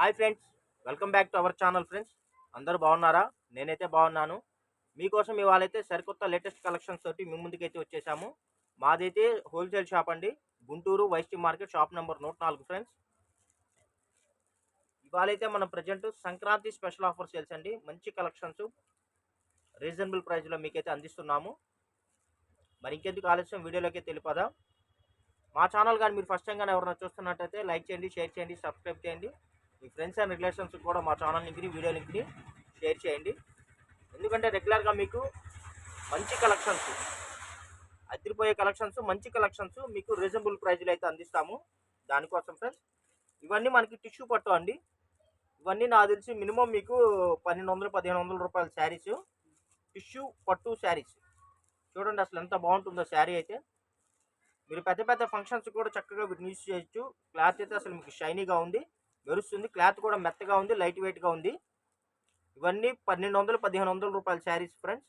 Hi friends welcome back to our channel friends. అందరూ బాగున్నారా? నేనైతే బాగున్నాను. మీకోసం ఇవాళైతే సరికొత్త లేటెస్ట్ కలెక్షన్స్ తోటి మీ ముందుకైతే వచ్చేసాము. మాదైతే హోల్సేల్ షాప్ అండి. గుంటూరు వైస్టీ మార్కెట్ షాప్ నెంబర్ నూట నాలుగు ఫ్రెండ్స్. ఇవాళైతే మనం present Sankranti special offer sales అండి. మంచి కలెక్షన్స్ రీజనబుల్ ప్రైస్లో మీకైతే అందిస్తున్నాము. మరి ఇంకెందుకు ఆలస్యం? వీడియోలోకి తెలిపదా మా ఛానల్ కానీ మీరు ఫస్ట్ టైం కానీ ఎవరైనా చూస్తున్నట్టయితే లైక్ చేయండి షేర్ చేయండి సబ్స్క్రైబ్ చేయండి. మీ ఫ్రెండ్స్ అండ్ రిలేషన్స్ కూడా మా ఛానల్ లింక్ని వీడియో లింక్ని షేర్ చేయండి. ఎందుకంటే రెగ్యులర్గా మీకు మంచి కలెక్షన్స్ అదిరిపోయే కలెక్షన్స్ మంచి కలెక్షన్స్ మీకు రీజనబుల్ ప్రైజ్లో అయితే అందిస్తాము. దానికోసం ఫ్రెండ్స్ ఇవన్నీ మనకి టిష్యూ పట్టు అండి. ఇవన్నీ నాకు తెలిసి మినిమం మీకు పన్నెండు వందలు పదిహేను వందల రూపాయల శారీస్ టిష్యూ పట్టు శారీస్. చూడండి అసలు ఎంత బాగుంటుందో శారీ అయితే. మీరు పెద్ద పెద్ద ఫంక్షన్స్ కూడా చక్కగా వీటిని యూస్ చేయొచ్చు. క్లాత్ అయితే అసలు మీకు షైనీగా ఉంది. మెరుస్తుంది. క్లాత్ కూడా మెత్తగా ఉంది లైట్ వెయిట్గా ఉంది. ఇవన్నీ పన్నెండు వందలు పదిహేను వందల రూపాయల శారీస్ ఫ్రెండ్స్.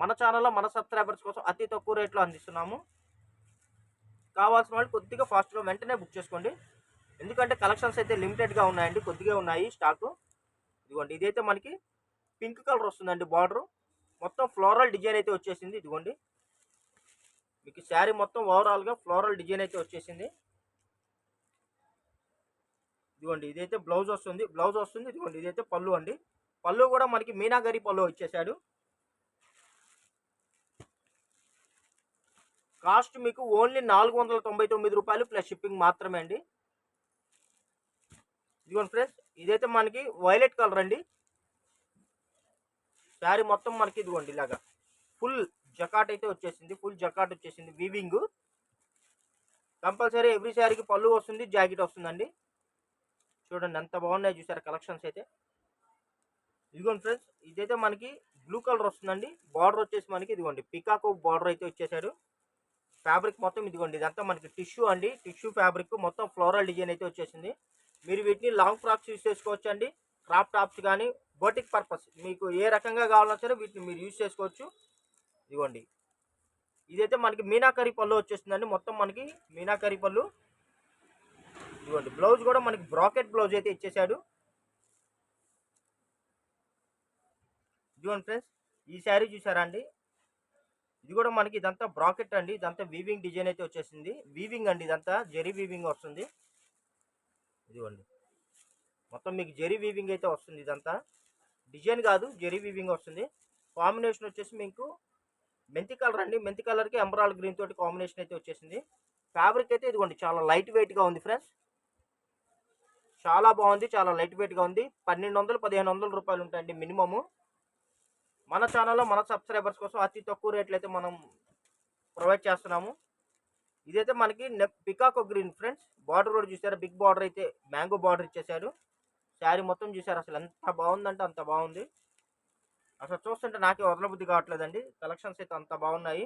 మన ఛానల్లో మన సబ్స్క్రైబర్స్ కోసం అతి తక్కువ రేట్లో అందిస్తున్నాము. కావాల్సిన వాళ్ళు కొద్దిగా ఫాస్ట్గా వెంటనే బుక్ చేసుకోండి. ఎందుకంటే కలెక్షన్స్ అయితే లిమిటెడ్గా ఉన్నాయండి కొద్దిగా ఉన్నాయి స్టాకు ఇదిగోండి ఇదైతే మనకి పింక్ కలర్ వస్తుందండి బార్డరు మొత్తం ఫ్లోరల్ డిజైన్ అయితే వచ్చేసింది ఇదిగోండి. మీకు శారీ మొత్తం ఓవరాల్గా ఫ్లోరల్ డిజైన్ అయితే వచ్చేసింది. ఇదిగోండి ఇదైతే బ్లౌజ్ వస్తుంది బ్లౌజ్ వస్తుంది ఇదిగోండి ఇదైతే పళ్ళు అండి. పళ్ళు కూడా మనకి మీనాగరి పళ్ళు వచ్చేసాడు కాస్ట్ మీకు ఓన్లీ నాలుగు వందల తొంభై తొమ్మిది రూపాయలు ప్లస్ షిప్పింగ్ మాత్రమే అండి. ఇదిగోండి ఫ్రెండ్స్ ఇదైతే మనకి వైలెట్ కలర్ అండి. శారీ మొత్తం మనకి ఇదిగోండి ఇలాగా. ఫుల్ జకాట్ అయితే వచ్చేసింది ఫుల్ జకాట్ వచ్చేసింది వీవింగ్. కంపల్సరీ ఎవ్రీ శారీకి పళ్ళు వస్తుంది జాకెట్ వస్తుందండి. చూడండి ఎంత బాగున్నాయి చూసారు కలెక్షన్స్ అయితే. ఇదిగోండి ఫ్రెండ్స్ ఇదైతే మనకి బ్లూ కలర్ వస్తుందండి. బార్డర్ వచ్చేసి మనకి ఇదిగోండి పికాకో బార్డర్ అయితే వచ్చేసాడు ఫ్యాబ్రిక్ మొత్తం ఇదిగోండి ఇదంతా మనకి టిష్యూ అండి. టిష్యూ ఫ్యాబ్రిక్ మొత్తం ఫ్లోరల్ డిజైన్ అయితే వచ్చేసింది. మీరు వీటిని లాంగ్ ఫ్రాక్స్ యూస్ చేసుకోవచ్చు అండి క్రాప్ టాప్స్ కానీ బోటిక్ పర్పస్ మీకు ఏ రకంగా కావాలన్నా సరే వీటిని మీరు యూస్ చేసుకోవచ్చు. ఇదిగోండి ఇదైతే మనకి మీనాకరీ పళ్ళు వచ్చేస్తుందండి. మొత్తం మనకి మీనాకరీ పళ్ళు. ఇదిగోండి బ్లౌజ్ కూడా మనకి బ్రాకెట్ బ్లౌజ్ అయితే ఇచ్చేసాడు. ఇదిగోండి ఫ్రెండ్స్ ఈ శారీ చూసారా అండి? ఇది కూడా మనకి ఇదంతా బ్రాకెట్ అండి ఇదంతా వీవింగ్ డిజైన్ అయితే వచ్చేసింది. వీవింగ్ అండి ఇదంతా జెరీ వీవింగ్ వస్తుంది. ఇదిగోండి మొత్తం మీకు జెరీ వీవింగ్ అయితే వస్తుంది ఇదంతా. డిజైన్ కాదు జెరీ వీవింగ్ వస్తుంది. కాంబినేషన్ వచ్చేసి మీకు మెంతి కలర్ అండి. మెంతి కలర్కి ఎంబ్రాయిడ్ గ్రీన్ తోటి కాంబినేషన్ అయితే వచ్చేసింది. ఫ్యాబ్రిక్ అయితే ఇదిగోండి చాలా లైట్ వెయిట్గా ఉంది ఫ్రెండ్స్. చాలా బాగుంది చాలా లైట్ వెయిట్గా ఉంది. పన్నెండు వందలు పదిహేను వందల రూపాయలు ఉంటాయండి మినిమము. మన ఛానల్లో మన సబ్స్క్రైబర్స్ కోసం అతి తక్కువ రేట్లు అయితే మనం ప్రొవైడ్ చేస్తున్నాము. ఇదైతే మనకి పికాకో గ్రీన్ ఫ్రెండ్స్. బార్డర్ కూడా చూసారా? బిగ్ బార్డర్ అయితే మ్యాంగో బార్డర్ ఇచ్చేసాడు శారీ మొత్తం చూసారు? అసలు ఎంత బాగుందంటే అంత బాగుంది. అసలు చూస్తుంటే నాకే వదలబుద్ధి కావట్లేదండి. కలెక్షన్స్ అయితే అంత బాగున్నాయి.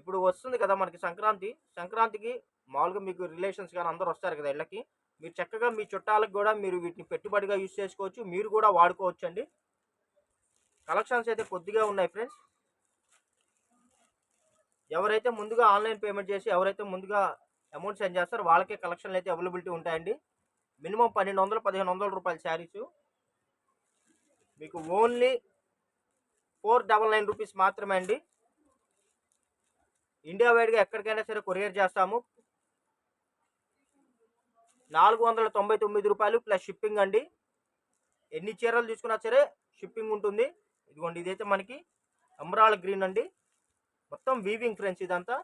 ఇప్పుడు వస్తుంది కదా మనకి సంక్రాంతి. సంక్రాంతికి మామూలుగా మీకు రిలేషన్స్ కానీ అందరూ వస్తారు కదా ఇళ్ళకి. మీరు చక్కగా మీ చుట్టాలకు కూడా మీరు వీటిని పెట్టుబడిగా యూజ్ చేసుకోవచ్చు మీరు కూడా వాడుకోవచ్చు అండి కలెక్షన్స్ అయితే కొద్దిగా ఉన్నాయి ఫ్రెండ్స్. ఎవరైతే ముందుగా ఆన్లైన్ పేమెంట్ చేసి ఎవరైతే ముందుగా అమౌంట్ సెండ్ చేస్తారో వాళ్ళకే కలెక్షన్లు అయితే అవైలబిలిటీ ఉంటాయండి. మినిమం పన్నెండు వందలు పదిహేను వందల రూపాయల శారీస్. మీకు only four double nine rupees మాత్రమే అండి. ఇండియా వైడ్గా ఎక్కడికైనా సరే కొరియర్ చేస్తాము. నాలుగు వందల తొంభై తొమ్మిది రూపాయలు ప్లస్ షిప్పింగ్ అండి. ఎన్ని చీరలు తీసుకున్నా సరే షిప్పింగ్ ఉంటుంది. ఇదిగోండి ఇదైతే మనకి అమరాల గ్రీన్ అండి. మొత్తం వీవింగ్ ఫ్రెండ్స్ ఇదంతా.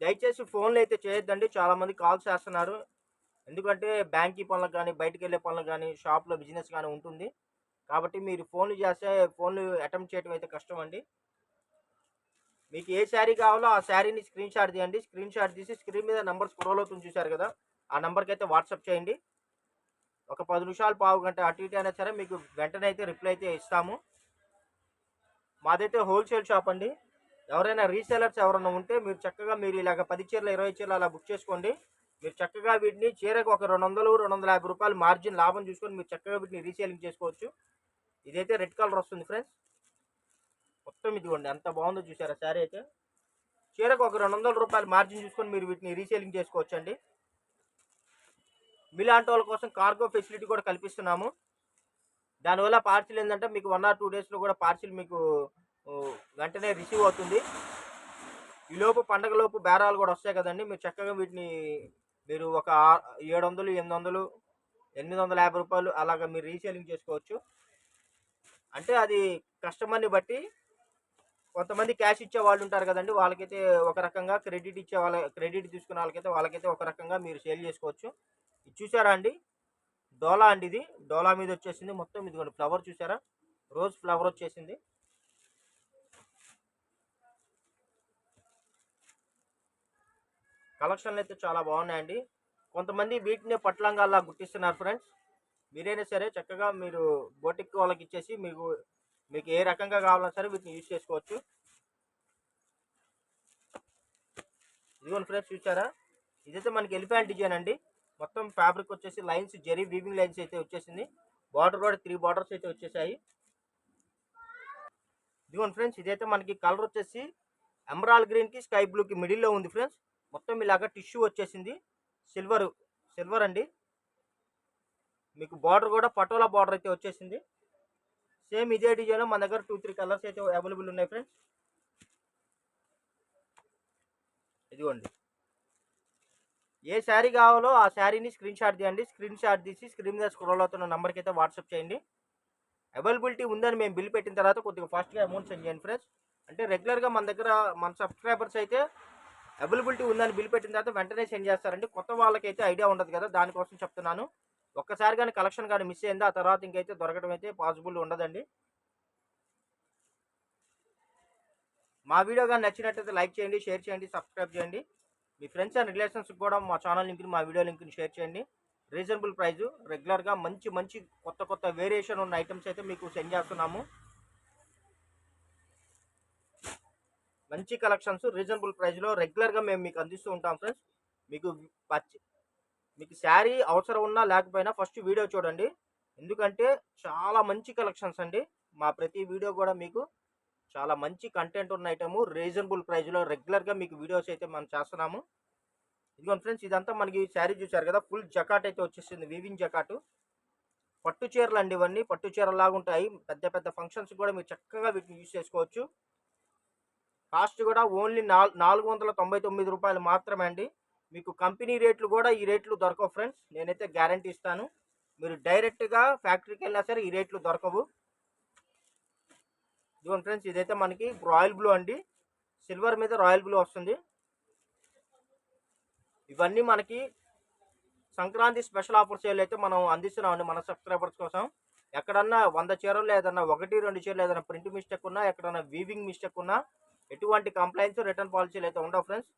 దయచేసి ఫోన్లు అయితే చేయొద్దండి. చాలామంది కాల్ కాల్స్ చేస్తున్నారు. ఎందుకంటే బ్యాంక్ పనులకు కానీ బయటకు వెళ్ళే పనులకు కానీ షాప్లో బిజినెస్ కానీ ఉంటుంది. కాబట్టి మీరు ఫోన్లు చేస్తే ఫోన్లు అటెంప్ట్ చేయడం అయితే కష్టం అండి. మీకు ఏ శారీ కావాలో ఆ శారీని స్క్రీన్ షాట్ తీయండి. స్క్రీన్ షాట్ తీసి స్క్రీన్ మీద నెంబర్ స్క్రోల్ అవుతుంది చూశారు కదా. ఆ నెంబర్కి అయితే వాట్సాప్ చేయండి. ఒక పది నిమిషాలు పావు గంట అటు ఇటు అయినా సరే మీకు వెంటనే అయితే రిప్లై అయితే ఇస్తాము. మాదైతే హోల్సేల్ షాప్ అండి. ఎవరైనా రీసేలర్స్ ఎవరైనా ఉంటే మీరు చక్కగా మీరు ఇలాగ పది చీరలు ఇరవై చీరలు అలా బుక్ చేసుకోండి. మీరు చక్కగా వీటిని చీరకు ఒక రెండు వందలు రెండు వందల యాభై రూపాయలు మార్జిన్ లాభం చూసుకొని మీరు చక్కగా వీటిని రీసేలింగ్ చేసుకోవచ్చు. ఇదైతే రెడ్ కలర్ వస్తుంది ఫ్రెండ్స్ మొత్తం ఇదిగోండి ఎంత బాగుందో చూసారా శారీ అయితే? చీరకు ఒక రెండు వందల రూపాయలు మార్జిన్ చూసుకొని మీరు వీటిని రీసేలింగ్ చేసుకోవచ్చు అండి మీలాంటి వాళ్ళ కోసం కార్గో ఫెసిలిటీ కూడా కల్పిస్తున్నాము. దానివల్ల పార్సిల్ ఏంటంటే మీకు వన్ ఆర్ టూ డేస్లో కూడా పార్సిల్ మీకు వెంటనే రిసీవ్ అవుతుంది. ఈలోపు పండగలోపు బేరాలు కూడా వస్తాయి కదండి. మీరు చక్కగా వీటిని మీరు ఒక ఏడు వందలు ఎనిమిది వందలు ఎనిమిది వందల యాభై రూపాయలు అలాగా మీరు రీసేలింగ్ చేసుకోవచ్చు. అంటే అది కస్టమర్ని బట్టి కొంతమంది క్యాష్ ఇచ్చే వాళ్ళు ఉంటారు కదండి. వాళ్ళకైతే ఒక రకంగా క్రెడిట్ ఇచ్చే వాళ్ళ క్రెడిట్ తీసుకున్న వాళ్ళకైతే వాళ్ళకైతే ఒక రకంగా మీరు సేల్ చేసుకోవచ్చు. ఇది చూసారా అండి? డోలా అండి ఇది. డోలా మీద వచ్చేసింది. మొత్తం ఇదిగోండి ఫ్లవర్ చూసారా? రోజ్ ఫ్లవర్ వచ్చేసింది. కలెక్షన్లు అయితే చాలా బాగున్నాయండి. కొంతమంది వీటిని పట్లంగా గుర్తిస్తున్నారు ఫ్రెండ్స్ మీరైనా సరే చక్కగా మీరు బోటిక్ వాళ్ళకి ఇచ్చేసి మీకు మీకు ఏ రకంగా కావాలన్నా సరే వీటిని యూజ్ చేసుకోవచ్చు. ఇదిగోండి ఫ్రెండ్స్ చూసారా? ఇదైతే మనకి ఎలిఫెంట్ డిజైన్ అండి. మొత్తం ఫ్యాబ్రిక్ వచ్చేసి లైన్స్ జెరీ వీవింగ్ లైన్స్ అయితే వచ్చేసింది. బార్డర్ కూడా త్రీ బార్డర్స్ అయితే వచ్చేసాయి. ఇదిగోండి ఫ్రెండ్స్ ఇదైతే మనకి కలర్ వచ్చేసి ఎమరాల్ గ్రీన్కి స్కై బ్లూకి మిడిల్లో ఉంది ఫ్రెండ్స్. మొత్తం ఇలాగా టిష్యూ వచ్చేసింది. సిల్వర్ సిల్వర్ అండి. మీకు బార్డర్ కూడా పటోలా బార్డర్ అయితే వచ్చేసింది. సేమ్ ఇదే డిజైన్ మన దగ్గర టూ త్రీ కలర్స్ అయితే అవైలబుల్ ఉన్నాయి ఫ్రెండ్స్ ఇదిగోండి. ఏ శారీ కావాలో ఆ శారీని స్క్రీన్ షాట్ తీయండి. స్క్రీన్ షాట్ తీసి స్క్రీన్ మీద స్క్రోల్ అవుతున్న నెంబర్కి అయితే వాట్సాప్ చేయండి. అవైలబిలిటీ ఉందని మేము బిల్ పెట్టిన తర్వాత కొద్దిగా ఫాస్ట్గా అమౌంట్ సెండ్ చేయండి ఫ్రెండ్స్ అంటే రెగ్యులర్గా మన దగ్గర మన సబ్స్క్రైబర్స్ అయితే అవైలబిలిటీ ఉందని బిల్ పెట్టిన తర్వాత వెంటనే సెండ్ చేస్తారండి. కొత్త వాళ్ళకైతే ఐడియా ఉండదు కదా దానికోసం చెప్తున్నాను. ఒక్కసారి కానీ కలెక్షన్ కానీ మిస్ అయింది? ఆ తర్వాత ఇంకైతే దొరకడం అయితే పాసిబుల్ ఉండదండి. మా వీడియో కానీ నచ్చినట్టయితే లైక్ చేయండి షేర్ చేయండి సబ్స్క్రైబ్ చేయండి. మీ ఫ్రెండ్స్ అండ్ రిలేషన్స్ కూడా మా ఛానల్ లింక్ని మా వీడియో లింక్ని షేర్ చేయండి. Reasonable price. రెగ్యులర్గా మంచి మంచి కొత్త కొత్త వేరియేషన్ ఉన్న ఐటమ్స్ అయితే మీకు సెండ్ చేస్తున్నాము. మంచి కలెక్షన్స్ రీజనబుల్ ప్రైస్లో రెగ్యులర్గా మేము మీకు అందిస్తూ ఉంటాం ఫ్రెండ్స్. మీకు పచ్చి మీకు శారీ అవసరం ఉన్నా లేకపోయినా ఫస్ట్ వీడియో చూడండి. ఎందుకంటే చాలా మంచి కలెక్షన్స్ అండి. మా ప్రతి వీడియో కూడా మీకు చాలా మంచి కంటెంట్ ఉన్న ఐటము రీజనబుల్ ప్రైస్లో రెగ్యులర్గా మీకు వీడియోస్ అయితే మనం చేస్తున్నాము. ఇదిగోండి ఫ్రెండ్స్ ఇదంతా మనకి శారీ చూసారు కదా ఫుల్ జకాట్ అయితే వచ్చేసింది వీవింగ్ జకాటు పట్టు చీరలు అండి ఇవన్నీ. పట్టు చీరలు లాగా ఉంటాయి. పెద్ద పెద్ద ఫంక్షన్స్ కూడా మీరు చక్కగా వీటిని యూజ్ చేసుకోవచ్చు. కాస్ట్ కూడా ఓన్లీ నాలుగు వందల తొంభై తొమ్మిది రూపాయలు మాత్రమే అండి. మీకు కంపెనీ రేట్లు కూడా ఈ రేట్లు దొరకవు ఫ్రెండ్స్. నేనైతే గ్యారంటీ ఇస్తాను. మీరు డైరెక్ట్గా ఫ్యాక్టరీకి వెళ్ళినా సరే ఈ రేట్లు దొరకవు. ఇదిగోండి ఫ్రెండ్స్ ఇదైతే మనకి రాయల్ బ్లూ అండి. సిల్వర్ మీద రాయల్ బ్లూ వస్తుంది. ఇవన్నీ మనకి సంక్రాంతి స్పెషల్ ఆఫర్ సేల్ అయితే మనం అందిస్తున్నామండి మన సబ్స్క్రైబర్స్ కోసం. ఎక్కడన్నా వంద చీరలు ఏదన్నా ఒకటి రెండు చీరలు ఏదైనా ప్రింట్ మిస్టేక్ ఉన్నా ఎక్కడన్నా వీవింగ్ మిస్టేక్ ఉన్నా ఎటువంటి కంప్లైంట్స్ రిటర్న్ పాలసీలు అయితే ఉండవు ఫ్రెండ్స్.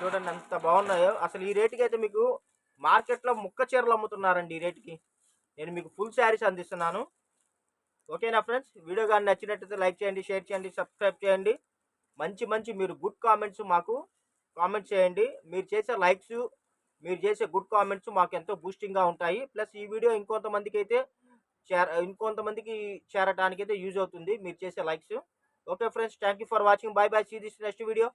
చూడండి ఎంత బాగున్నాయో. అసలు ఈ రేటుకి అయితే మీకు మార్కెట్లో ముక్క చీరలు అమ్ముతున్నారండి ఈ రేటుకి. నేను మీకు ఫుల్ శారీస్ అందిస్తున్నాను. ఓకేనా ఫ్రెండ్స్ వీడియో కానీ నచ్చినట్టయితే లైక్ చేయండి షేర్ చేయండి సబ్స్క్రైబ్ చేయండి. మంచి మంచి మీరు గుడ్ కామెంట్స్ మాకు కామెంట్స్ చేయండి. మీరు చేసే లైక్స్ మీరు చేసే గుడ్ కామెంట్స్ మాకు ఎంతో బూస్టింగ్గా ఉంటాయి. ప్లస్ ఈ వీడియో ఇంకొంతమందికి అయితే చేర ఇంకొంతమందికి చేరడానికి అయితే యూజ్ అవుతుంది మీరు చేసే likes okay friends thank you for watching bye bye see this next video